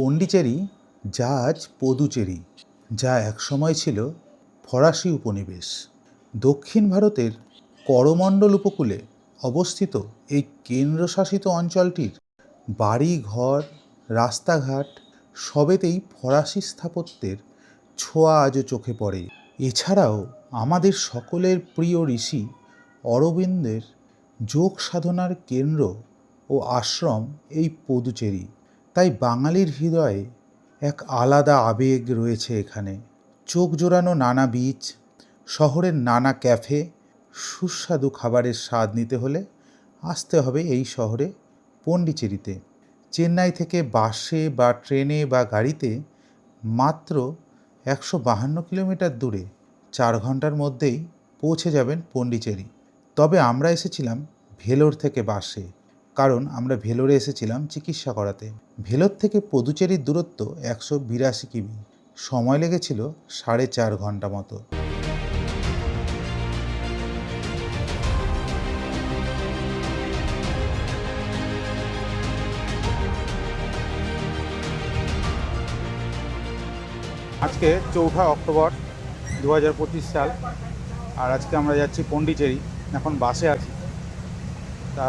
পন্ডিচেরি যা আজ পদুচেরি, যা একসময় ছিল ফরাসি উপনিবেশ। দক্ষিণ ভারতের করমণ্ডল উপকূলে অবস্থিত এই কেন্দ্রশাসিত অঞ্চলটির বাড়ি ঘর রাস্তাঘাট সবেতেই ফরাসি স্থাপত্যের ছোঁয়া আজও চোখে পড়ে। এছাড়াও আমাদের সকলের প্রিয় ঋষি অরবিন্দের যোগ সাধনার কেন্দ্র ও আশ্রম এই পদুচেরি। তাই বাঙালির হৃদয়ে এক আলাদা আবেগ রয়েছে এখানে। চোখ জোড়ানো নানা বীচ, শহরের নানা ক্যাফে, সুস্বাদু খাবারের স্বাদ নিতে হলে আসতে হবে এই শহরে পন্ডিচেরিতে চেন্নাই থেকে বাসে বা ট্রেনে বা গাড়িতে মাত্র একশো বাহান্ন কিলোমিটার দূরে চার ঘণ্টার মধ্যেই পৌঁছে যাবেন পন্ডিচেরি তবে আমরা এসেছিলাম ভেলোর থেকে বাসে। কারণ আমরা ভেলোরে এসেছিলাম চিকিৎসা করাতে। ভেলোর থেকে পদুচেরির দূরত্ব একশো বিরাশি কিমি। সময় লেগেছিল সাড়ে চার ঘণ্টা মতো। আজকে চৌঠা অক্টোবর দু হাজার পঁচিশ সাল, আর আজকে আমরা যাচ্ছি পন্ডিচেরি এখন বাসে আছি। তা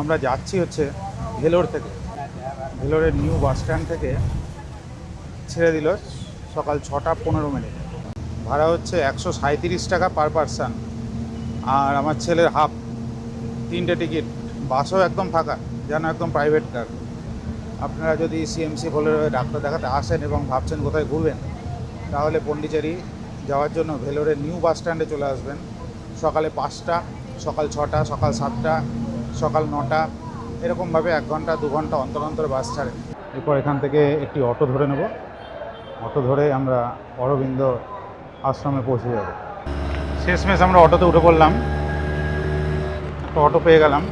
আমরা যাচ্ছি হচ্ছে ভেলোর থেকে। ভেলোরের নিউ বাস স্ট্যান্ড থেকে ছেড়ে দিল সকাল ছটা পনেরো মিনিট। ভাড়া হচ্ছে একশো সাঁইত্রিশ টাকা পার পারসান। আর আমার ছেলের হাফ। তিনটে টিকিট। বাসও একদম ফাঁকা, যেন একদম প্রাইভেট কার আপনারা যদি সিএমসি বলে ডাক্তার দেখাতে আসেন এবং ভাবছেন কোথায় ঘুরবেন, তাহলে পন্ডিচেরি যাওয়ার জন্য ভেলোরের নিউ বাস স্ট্যান্ডে চলে আসবেন। সকালে পাঁচটা, সকাল ছটা, সকাল সাতটা সকাল নটা এরকমভাবে এক ঘণ্টা দু ঘণ্টা অন্তর অন্তর বাস ছাড়ে। এরপর এখান থেকে একটি অটো ধরে নেব। অটো ধরে আমরা অরবিন্দ আশ্রমে পৌঁছে যাব। শেষমেশ আমরা অটোতে উঠে পড়লাম। একটা অটো পেয়ে গেলাম।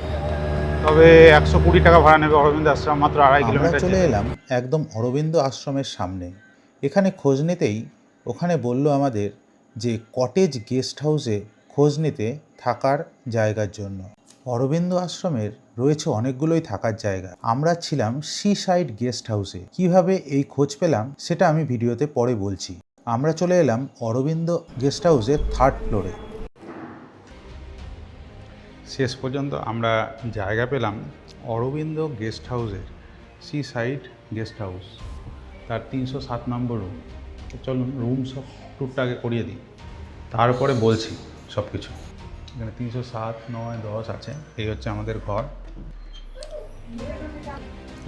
তবে একশো কুড়ি টাকা ভাড়া নেবে অরবিন্দ আশ্রম মাত্র আড়াই কিলোমিটার চলে এলাম একদম অরবিন্দ আশ্রমের সামনে। এখানে খোঁজ নিতেই ওখানে বলল আমাদের যে কটেজ গেস্ট হাউসে খোঁজ নিতে থাকার জায়গার জন্য। অরবিন্দ আশ্রমের রয়েছে অনেকগুলোই থাকার জায়গা। আমরা ছিলাম সি সাইড গেস্ট হাউসে কীভাবে এই খোঁজ পেলাম সেটা আমি ভিডিওতে পরে বলছি। আমরা চলে এলাম অরবিন্দ গেস্ট হাউসের থার্ড ফ্লোরে শেষ পর্যন্ত আমরা জায়গা পেলাম অরবিন্দ গেস্ট হাউসের সি সাইড গেস্ট হাউস তার তিনশো সাত নম্বর রুম চলুন রুম সব আগে করিয়ে দিই। তারপরে বলছি সব কিছু এখানে তিনশো সাত, নয়, দশ আছে। এই হচ্ছে আমাদের ঘর।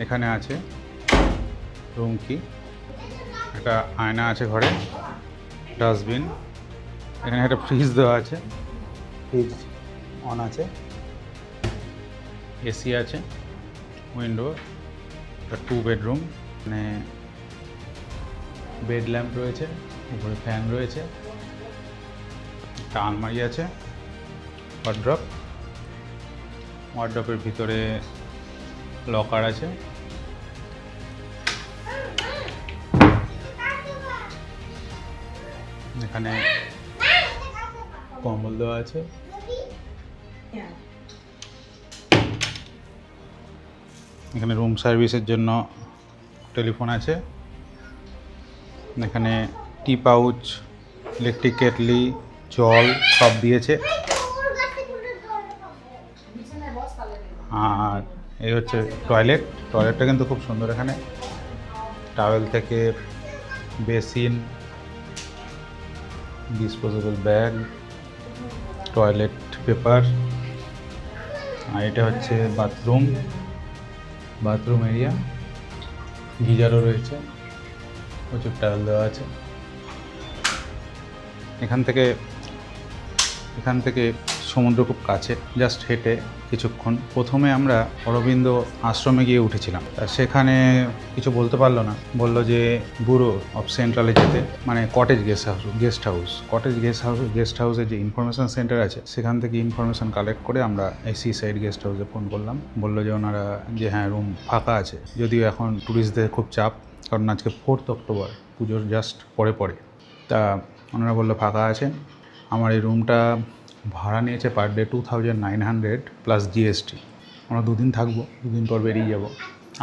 এখানে আছে রুম কি একটা আয়না আছে ঘরে, ডাস্টবিন। এখানে একটা ফ্রিজ দেওয়া আছে। ফ্রিজ অন আছে। এসি আছে, উইন্ডো, একটা টু বেডরুম মানে বেড ল্যাম্প রয়েছে, উপরে ফ্যান রয়েছে, একটা আলমারি আছে। ওয়ার্ড্রপ ওয়ার্ড্রপের ভিতরে লকার আছে। এখানে কম্বল দেওয়া আছে। এখানে রুম সার্ভিসের জন্য টেলিফোন আছে। এখানে টি পাউচ ইলেকট্রিক কেটলি জল সব দিয়েছে। আর এই হচ্ছে টয়লেট টয়লেটটা কিন্তু খুব সুন্দর এখানে। টাওয়েল থেকে basin disposable bag toilet paper আর এটা হচ্ছে বাথরুম বাথরুম এরিয়া গিজারও রয়েছে। প্রচুর টাওয়েল দেওয়া আছে। এখান থেকে এখান থেকে সমুদ্র খুব কাছে জাস্ট হেঁটে কিছুক্ষণ। প্রথমে আমরা অরবিন্দ আশ্রমে গিয়ে উঠেছিলাম। সেখানে কিছু বলতে পারল না। বলল যে ব্যুরো অফ সেন্ট্রালে যেতে। মানে cottage guest house guest house cottage guest house guest হাউসের যে ইনফরমেশন সেন্টার আছে, সেখান থেকে ইনফরমেশন কালেক্ট করে আমরা এই সি সাইড গেস্ট হাউসে ফোন করলাম। বলল যে, ওনারা, যে হ্যাঁ রুম ফাঁকা আছে। যদিও এখন ট্যুরিস্টদের খুব চাপ, কারণ আজকে ফোর্থ অক্টোবর পুজোর জাস্ট পরে পরে। তা ওনারা বলল, ফাঁকা আছে। আমার এই রুমটা ভাড়া নিয়েছে per day two thousand nine hundred plus GST আমরা দুদিন থাকব, দুদিন পর বেরিয়ে যাব।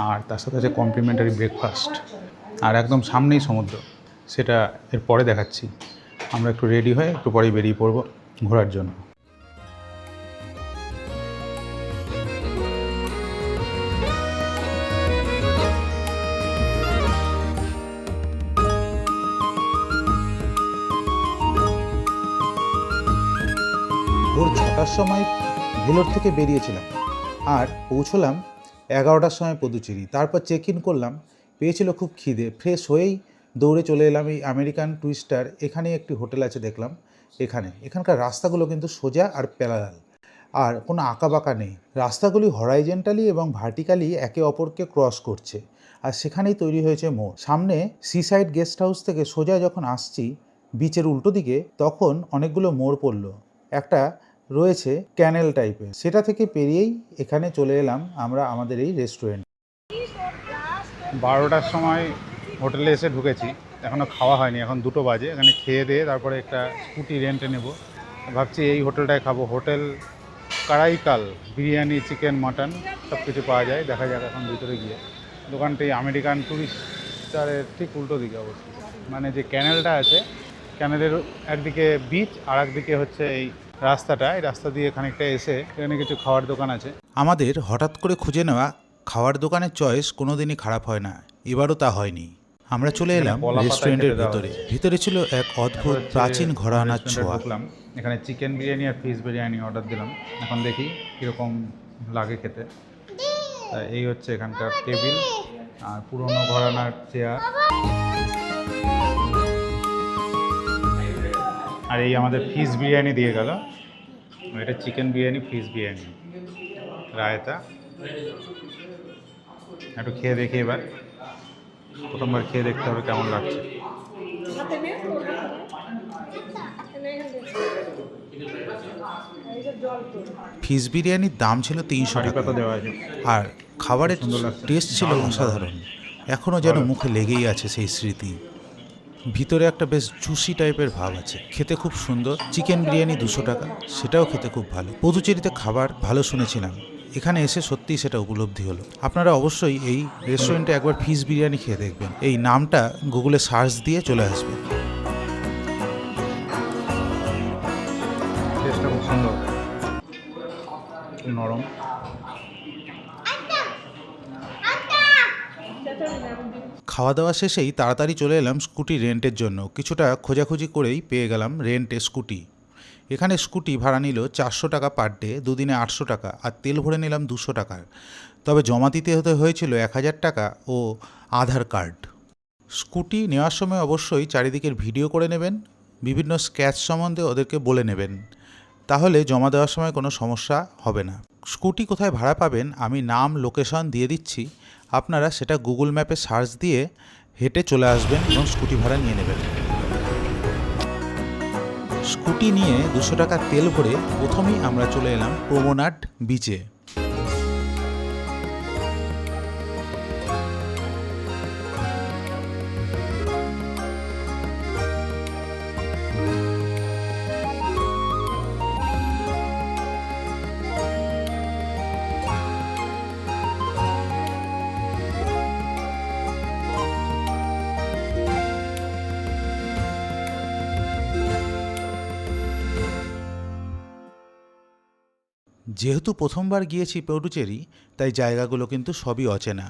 আর তার সাথে আছে কমপ্লিমেন্টারি ব্রেকফাস্ট আর একদম সামনেই সমুদ্র, সেটা এর পরে দেখাচ্ছি। আমরা একটু রেডি হয়ে একটু পরেই বেরিয়ে পড়ব ঘোরার জন্য। ছটার সময় ভেলোর থেকে বেরিয়েছিলাম আর পৌঁছলাম এগারোটার সময় পদুচেরি। তারপর চেক ইন করলাম, পেয়েছিল খুব খিদে। ফ্রেশ হয়েই দৌড়ে চলে এলাম এই আমেরিকান টুইস্টার এখানে একটি হোটেল আছে দেখলাম, এখানে। এখানকার রাস্তাগুলো কিন্তু সোজা আর প্যারালাল। আর কোনো আঁকাবাঁকা নেই। রাস্তাগুলি হরাইজেন্টালি এবং ভার্টিক্যালি একে অপরকে ক্রস করছে। আর সেখানেই তৈরি হয়েছে মোড়। সামনে সিসাইড গেস্ট হাউস থেকে সোজা যখন আসছি বিচের উল্টো দিকে, তখন অনেকগুলো মোড় পড়ল। একটা রয়েছে ক্যানেল টাইপের। সেটা থেকে পেরিয়েই এখানে চলে এলাম আমরা আমাদের এই রেস্টুরেন্ট। বারোটার সময় হোটেলে এসে ঢুকেছি। এখনও খাওয়া হয়নি, এখন দুটো বাজে। এখানে খেয়ে দিয়ে তারপরে একটা স্কুটি রেন্টে নেব। ভাবছি এই হোটেলটায় খাব। Hotel Karaikal biryani, chicken, mutton সব কিছু পাওয়া যায়। দেখা যাক এখন ভিতরে গিয়ে। দোকানটি আমেরিকান টুরিস্টারের ঠিক উল্টো দিকে অবস্থিত। মানে যে ক্যানেলটা আছে, ক্যানেলের একদিকে বিচ আর একদিকে হচ্ছে এই রাস্তাটা এই রাস্তা দিয়ে খানিকটা এসে এখানে কিছু খাওয়ার দোকান আছে। আমাদের হঠাৎ করে খুঁজে নেওয়া খাওয়ার দোকানের চয়েস কোনোদিনই খারাপ হয় না এবারও তা হয়নি। আমরা চলে এলাম রেস্টুরেন্টের ভিতরে। ভিতরে ছিল এক অদ্ভুত প্রাচীন ঘরানার ছোঁয়া। এখানে চিকেন বিরিয়ানি আর ফিশ বিরিয়ানি অর্ডার দিলাম। এখন দেখি কীরকম লাগে খেতে। এই হচ্ছে এখানকার টেবিল আর পুরনো ঘরানার চেয়ার আর এই আমাদের ফিশ বিরিয়ানি দিয়ে গেল। এটা চিকেন বিরিয়ানি ফিশ বিরিয়ানি। রায়তা। একটু খেয়ে দেখি এবার। প্রথমবার খেয়ে দেখতে হবে কেমন লাগছে। ফিশ বিরিয়ানির দাম ছিল তিনশো টাকা। আর খাবারের টেস্ট ছিল অসাধারণ। এখনও যেন মুখে লেগেই আছে সেই স্মৃতি। ভিতরে একটা বেশ জুসি টাইপের ভাব আছে। খেতে খুব সুন্দর। চিকেন বিরিয়ানি দুশো টাকা। সেটাও খেতে খুব ভালো। পদুচেরিতে খাবার ভালো শুনেছিলাম এখানে এসে সত্যিই সেটা উপলব্ধি হলো। আপনারা অবশ্যই এই রেস্টুরেন্টে একবার ফিশ বিরিয়ানি খেয়ে দেখবেন। এই নামটা গুগলে সার্চ দিয়ে চলে আসবে। টেস্টটা খুব সুন্দর। নরম। আমি দিন খাওয়া দাওয়া শেষেই তাড়াতাড়ি চলে এলাম স্কুটি রেন্টের জন্য। কিছুটা খোঁজাখুঁজি করেই পেয়ে গেলাম রেন্টে স্কুটি। এখানে স্কুটি ভাড়া নিল চারশো টাকা পার ডে, দুদিনে আটশো টাকা, আর তেল ভরে নিলাম দুশো টাকার। তবে জমা দিতে হতে হয়েছিল এক হাজার টাকা ও আধার কার্ড। স্কুটি নেওয়ার সময় অবশ্যই চারিদিকের ভিডিও করে নেবেন, বিভিন্ন স্ক্যাচ সম্বন্ধে ওদেরকে বলে নেবেন। তাহলে জমা দেওয়ার সময় কোনো সমস্যা হবে না। স্কুটি কোথায় ভাড়া পাবেন, আমি নাম, লোকেশন দিয়ে দিচ্ছি। আপনারা সেটা গুগল ম্যাপে সার্চ দিয়ে হেঁটে চলে আসবেন এবং স্কুটি ভাড়া নিয়ে নেবেন। স্কুটি নিয়ে দুশো টাকা তেল ভরে প্রথমেই আমরা চলে এলাম প্রমোনাট বিচে যেহেতু প্রথমবার গিয়েছি পৌডুচেরি, তাই জায়গাগুলো কিন্তু সবই অচেনা।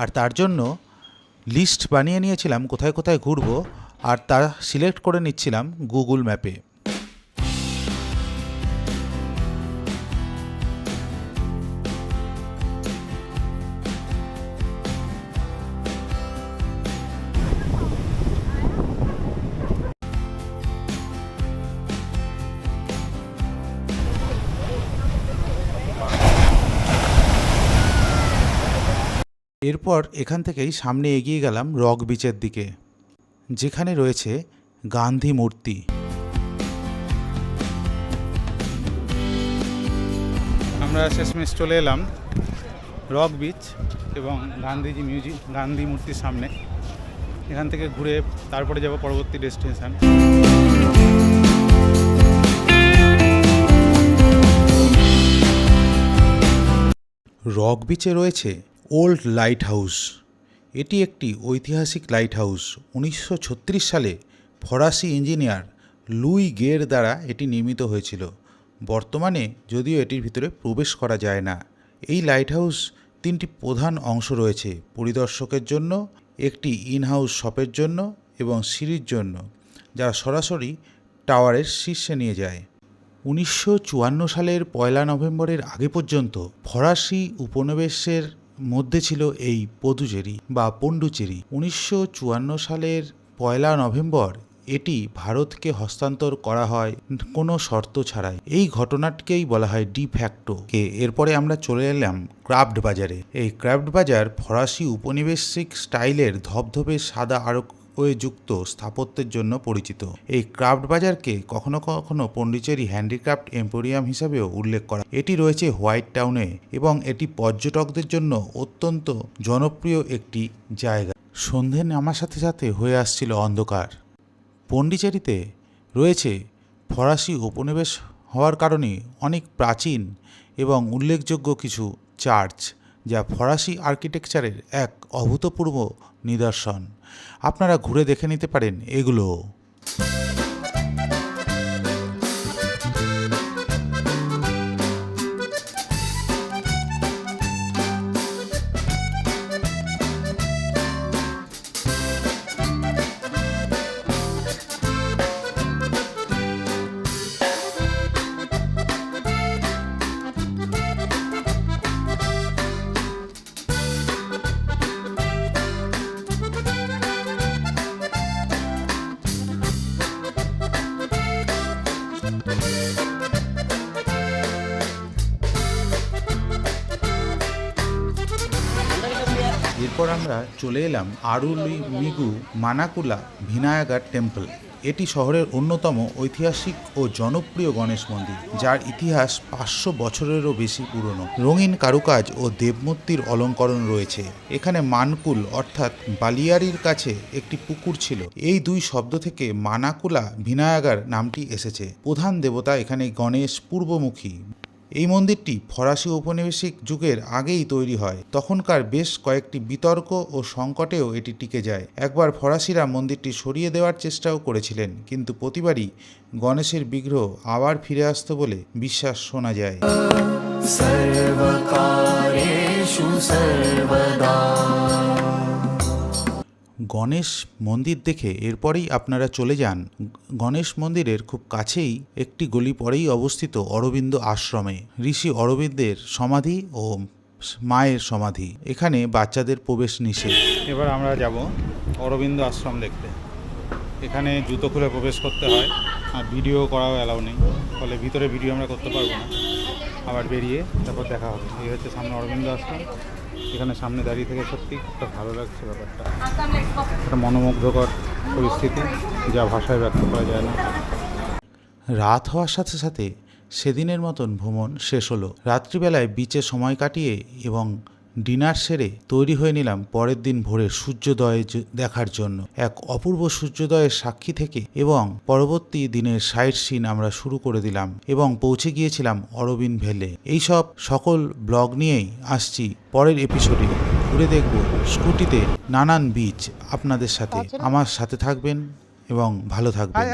আর তার জন্য লিস্ট বানিয়ে নিয়েছিলাম কোথায় কোথায় ঘুরবো, আর তা সিলেক্ট করে নিচ্ছিলাম গুগল ম্যাপে এরপর এখান থেকেই সামনে এগিয়ে গেলাম রক বিচের দিকে, যেখানে রয়েছে গান্ধী মূর্তি। আমরা শেষমেশ চলে এলাম রক বিচ এবং গান্ধীজি মিউজিক, গান্ধী মূর্তির সামনে। এখান থেকে ঘুরে তারপরে যাব পরবর্তী ডেস্টিনেশন। রক বিচে রয়েছে ওল্ড লাইট হাউস এটি একটি ঐতিহাসিক লাইট হাউস উনিশশো ছত্রিশ সালে ফরাসি ইঞ্জিনিয়ার লুই গের দ্বারা এটি নির্মিত হয়েছিল। বর্তমানে যদিও এটির ভিতরে প্রবেশ করা যায় না। এই লাইট হাউস তিনটি প্রধান অংশ রয়েছে, পরিদর্শকের জন্য, একটি ইন হাউস শপের জন্য এবং সিঁড়ির জন্য, যা সরাসরি টাওয়ারের শীর্ষে নিয়ে যায়। উনিশশো চুয়ান্ন সালের পয়লা নভেম্বরের আগে পর্যন্ত ফরাসি উপনিবেশের মধ্যে ছিল এই পদুচেরি বা পণ্ডুচেরি। উনিশশো চুয়ান্ন সালের পয়লা নভেম্বর এটি ভারতকে হস্তান্তর করা হয় কোনো শর্ত ছাড়াই। এই ঘটনাটিকেই বলা হয় ডি ফ্যাক্টো কে, এরপরে আমরা চলে এলাম ক্রাফট বাজারে। এই ক্রাফট বাজার ফরাসি উপনিবেশিক স্টাইলের ধবধবে সাদা আরও হয়ে যুক্ত স্থাপত্যের জন্য পরিচিত। এই ক্রাফট বাজারকে কখনো কখনো পন্ডিচেরি হ্যান্ডিক্রাফট এম্পোরিয়াম হিসাবেও উল্লেখ করা এটি রয়েছে হোয়াইট টাউনে এবং এটি পর্যটকদের জন্য অত্যন্ত জনপ্রিয় একটি জায়গা। সন্ধে নামার সাথে সাথে হয়ে আসছিল অন্ধকার। পন্ডিচেরিতে রয়েছে ফরাসি উপনিবেশ হওয়ার কারণে অনেক প্রাচীন এবং উল্লেখযোগ্য কিছু চার্চ। যা ফরাসি আর্কিটেকচারের এক অভূতপূর্ব নিদর্শন। আপনারা ঘুরে দেখে নিতে পারেন এগুলো। এরপর আমরা চলে এলাম আরুলি মিগু মানাকুলা ভিনায়াগার টেম্পল। এটি শহরের অন্যতম ঐতিহাসিক ও জনপ্রিয় গণেশ মন্দির, যার ইতিহাস পাঁচশো বছরেরও বেশি পুরনো। রঙিন কারুকাজ ও দেবমূর্তির অলঙ্করণ রয়েছে। এখানে মানকুল অর্থাৎ বালিয়ারির কাছে একটি পুকুর ছিল। এই দুই শব্দ থেকে মানাকুলা ভিনায়াগার নামটি এসেছে। প্রধান দেবতা এখানে গণেশ পূর্বমুখী। এই মন্দিরটি ফরাসি ঔপনিবেশিক যুগের আগেই তৈরি হয়। তখনকার বেশ কয়েকটি বিতর্ক ও সংকটেও এটি টিকে যায়। একবার ফরাসিরা মন্দিরটি সরিয়ে দেওয়ার চেষ্টাও করেছিলেন, কিন্তু প্রতিবারই গণেশের বিগ্রহ আবার ফিরে আসত বলে বিশ্বাস শোনা যায়। সর্বদা। গণেশ মন্দির দেখে এরপরেই আপনারা চলে যান। গণেশ মন্দিরের খুব কাছেই একটি গলি পরেই অবস্থিত অরবিন্দ আশ্রমে। ঋষি অরবিন্দের সমাধি ও মায়ের সমাধি। এখানে বাচ্চাদের প্রবেশ নিষেধ। এবার আমরা যাব অরবিন্দ আশ্রম দেখতে। এখানে জুতো খুলে প্রবেশ করতে হয়, আর ভিডিও করাও অ্যালাউ নেই। ফলে ভিতরে ভিডিও আমরা করতে পারব না। আবার বেরিয়ে তারপর দেখা হবে। এই হচ্ছে সামনে অরবিন্দ আশ্রম। এখানে সামনে দাঁড়িয়ে থেকে সত্যি একটা ভালো লাগছে ব্যাপারটা। একটা মনোমুগ্ধকর পরিস্থিতি যা ভাষায় ব্যক্ত করা যায় না। রাত হওয়ার সাথে সাথে সেদিনের মতন ভ্রমণ শেষ হলো। রাত্রিবেলায় বিচে সময় কাটিয়ে এবং ডিনার সেরে তৈরি হয়ে নিলাম পরের দিন ভোরে সূর্যোদয় দেখার জন্য। এক অপূর্ব সূর্যোদয়ের সাক্ষী থেকে এবং পরবর্তী দিনের সাইট সিন আমরা শুরু করে দিলাম এবং পৌঁছে গিয়েছিলাম অরবিন ভেলে। এইসব সকল ব্লগ নিয়েই আসছি পরের এপিসোডে ঘুরে দেখব স্কুটিতে নানান বিচ আপনাদের সাথে। আমার সাথে থাকবেন এবং ভালো থাকবেন।